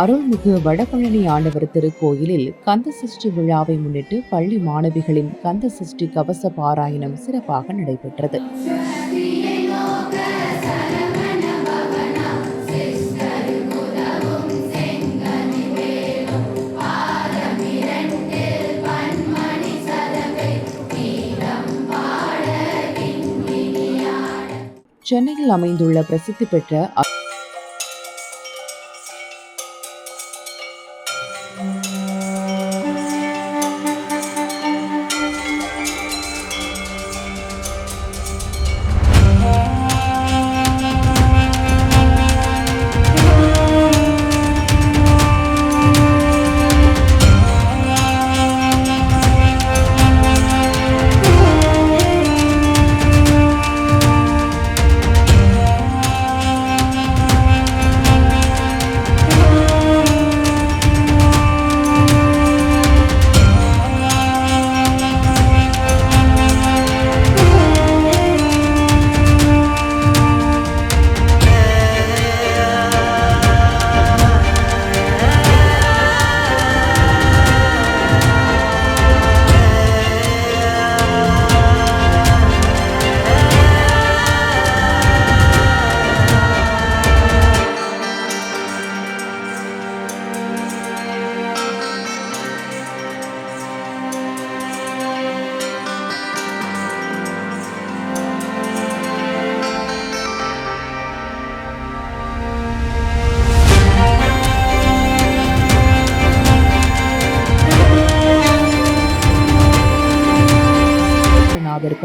அருள்மிகு வடபழனி ஆண்டவர் திருக்கோயிலில் கந்த சஷ்டி விழாவை முன்னிட்டு பள்ளி மாணவிகளின் கந்த சஷ்டி கவச பாராயணம் சிறப்பாக நடைபெற்றது. சென்னையில் அமைந்துள்ள பிரசித்தி பெற்ற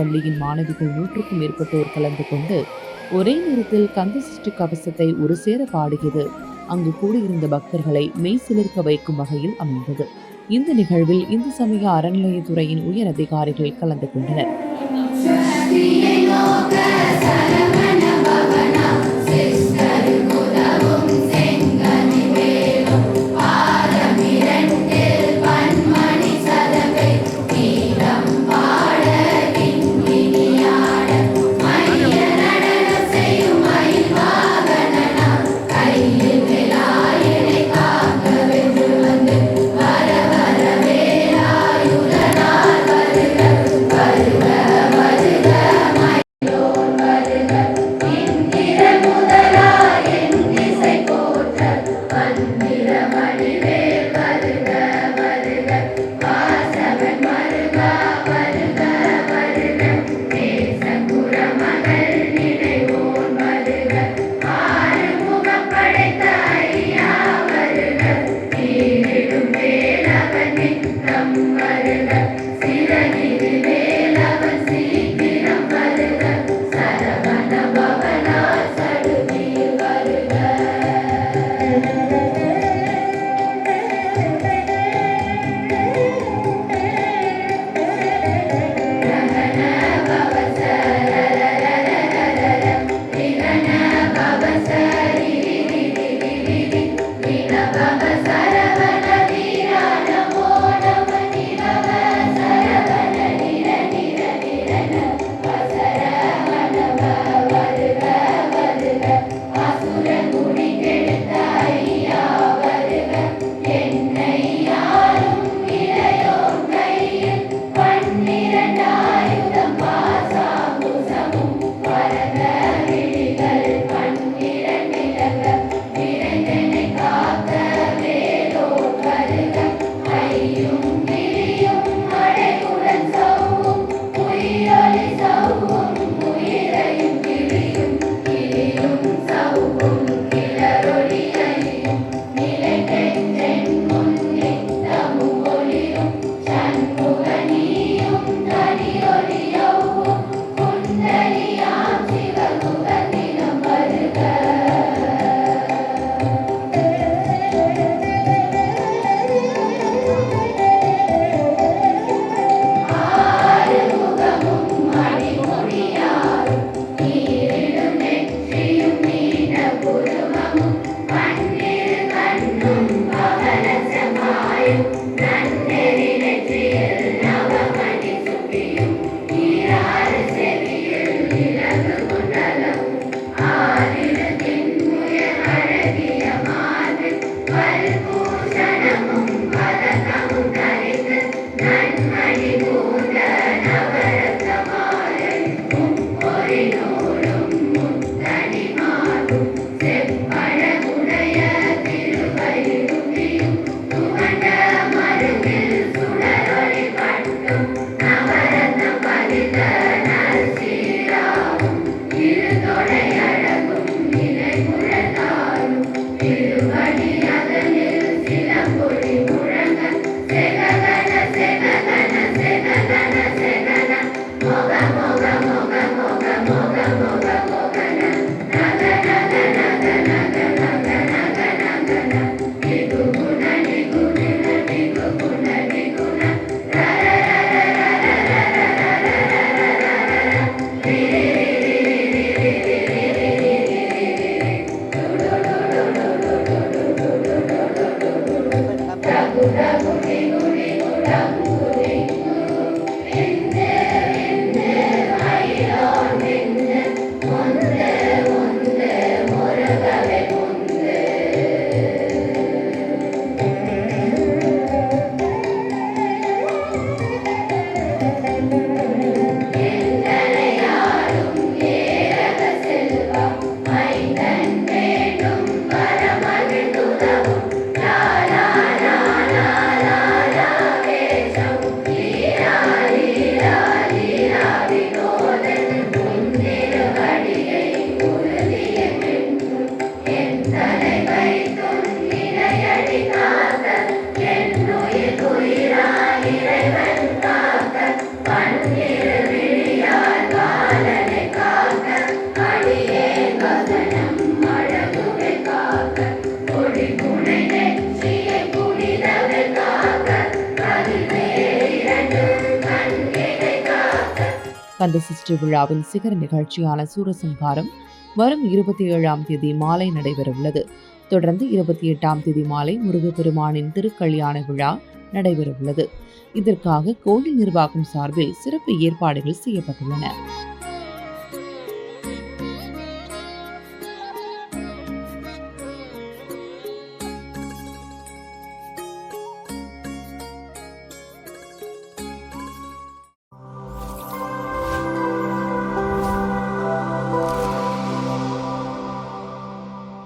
பள்ளியின் மாணவிகள் நூற்றுக்கும் மேற்பட்டோர் கலந்து கொண்டு ஒரே நேரத்தில் கந்தசஷ்டி கவசத்தை ஒரு சேர பாடுகிறது அங்கு கூடியிருந்த பக்தர்களை மெய் சிலிர்க்க வைக்கும் வகையில் அமைந்தது. இந்த நிகழ்வில் இந்து சமய அறநிலையத்துறையின் உயர் அதிகாரிகள் கலந்து கொண்டனர். கந்த சஷ்டி விழாவின் சிகர நிகழ்ச்சியான சூரசம்ஹாரம் வரும் இருபத்தி ஏழாம் தேதி மாலை நடைபெறவுள்ளது. தொடர்ந்து இருபத்தி எட்டாம் தேதி மாலை முருகப்பெருமானின் திருக்கல்யாண விழா நடைபெறவுள்ளது. இதற்காக கோயில் நிர்வாகம் சார்பில் சிறப்பு ஏற்பாடுகள் செய்யப்பட்டுள்ளன.